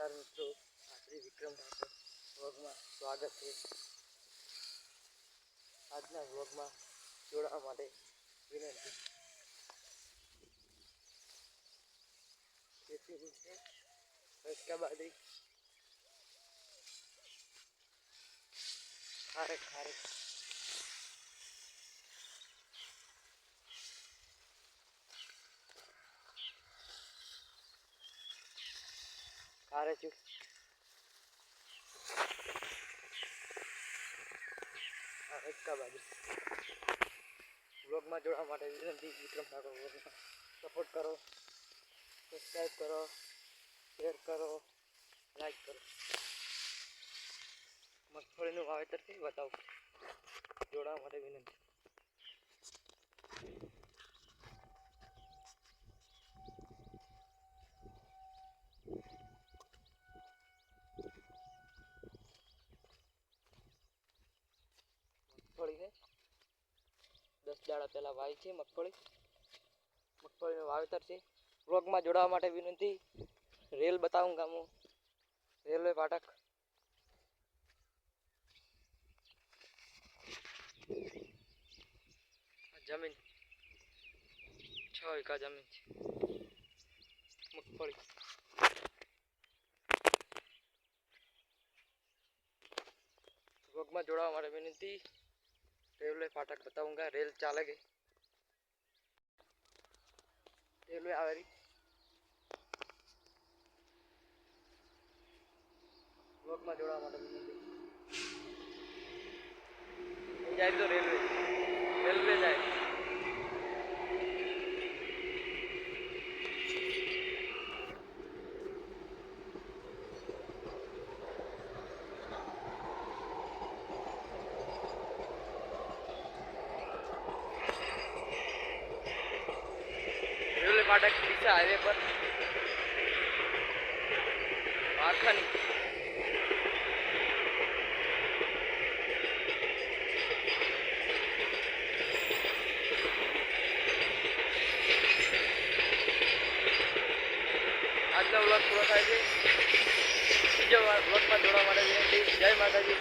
નમસ્કાર મિત્રો. શ્રી વિક્રમ ઠાકોર વ્લોગમાં સ્વાગત છે. આજના વ્લોગમાં જોડાવા માટે વિનંતી. જેથી છે રસકા ખારેક ખારેક ખારેચું આ રસકા બાજુ વ્લોગમાં જોડવા માટે વિનંતી વિક્રમ ઠાકોર વ્લોગમાં સપોર્ટ કરો સબસ્ક્રાઈબ કરો શેર કરો લાઈક કરો મગફળીનું વાવેતર છે બતાવો જોડાવા માટે વિનંતી દાડા પહેલાં વાવી છે મગફળી. મગફળીનું વાવેતર છે. વ્લોગમાં જોડાવા માટે વિનંતી. રેલ બતાવું ગામો. રેલવે ફાટક. જમીન. છ વીઘા જમીન છે. મગફળી. વ્લોગમાં જોડાવા માટે વિનંતી. રેલવે फाटक बताऊंगा रेल चालक है रेलवे आ रही ब्लॉक में जोड़ा हमारा विनंती नहीं जाए तो કર્ણાટક ડીસા હાઈવે પર. આખની આજનો વ્લોગ પૂરો થાય છે. બીજો વ્લોગમાં જોડવા માટે જય માતાજી.